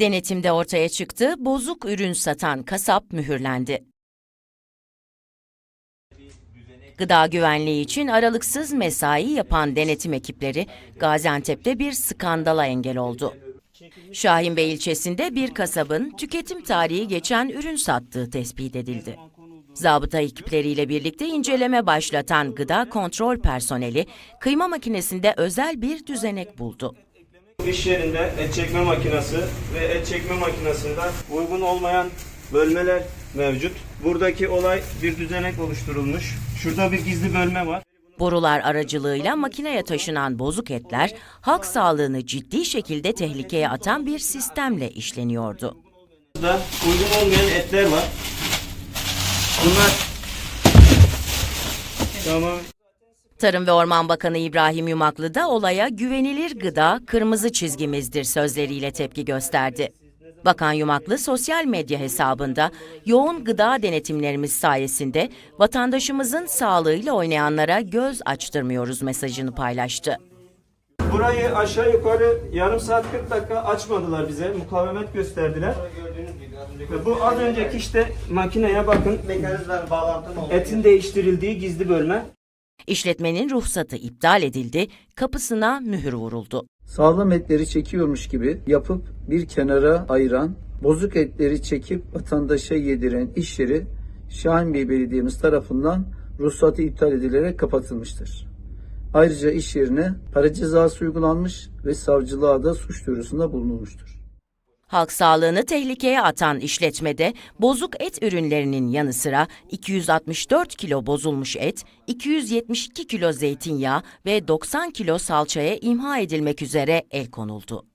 Denetimde ortaya çıktı, bozuk ürün satan kasap mühürlendi. Gıda güvenliği için aralıksız mesai yapan denetim ekipleri Gaziantep'te bir skandala engel oldu. Şahinbey ilçesinde bir kasabın tüketim tarihi geçen ürün sattığı tespit edildi. Zabıta ekipleriyle birlikte inceleme başlatan gıda kontrol personeli kıyma makinesinde özel bir düzenek buldu. İş yerinde et çekme makinesi ve et çekme makinesinde uygun olmayan bölmeler mevcut. Buradaki olay bir düzenek oluşturulmuş. Şurada bir gizli bölme var. Borular aracılığıyla makineye taşınan bozuk etler halk sağlığını ciddi şekilde tehlikeye atan bir sistemle işleniyordu. Burada uygun olmayan etler var. Bunlar Tamam. Tarım ve Orman Bakanı İbrahim Yumaklı da olaya güvenilir gıda kırmızı çizgimizdir sözleriyle tepki gösterdi. Bakan Yumaklı sosyal medya hesabında yoğun gıda denetimlerimiz sayesinde vatandaşımızın sağlığıyla oynayanlara göz açtırmıyoruz mesajını paylaştı. Burayı aşağı yukarı yarım saat 40 dakika açmadılar bize. Mukavemet gösterdiler. Ve bu az önceki işte makineye bakın. mekanizmalar bağlantı? Etin değiştirildiği gizli bölme. İşletmenin ruhsatı iptal edildi, kapısına mühür vuruldu. sağlam etleri çekiyormuş gibi yapıp bir kenara ayıran, bozuk etleri çekip vatandaşa yediren iş yeri Şahinbey Belediye'miz tarafından ruhsatı iptal edilerek kapatılmıştır. Ayrıca iş yerine para cezası uygulanmış ve savcılığa da suç duyurusunda bulunulmuştur. Halk sağlığını tehlikeye atan işletmede bozuk et ürünlerinin yanı sıra 264 kilo bozulmuş et, 272 kilo zeytinyağı ve 90 kilo salçaya imha edilmek üzere el konuldu.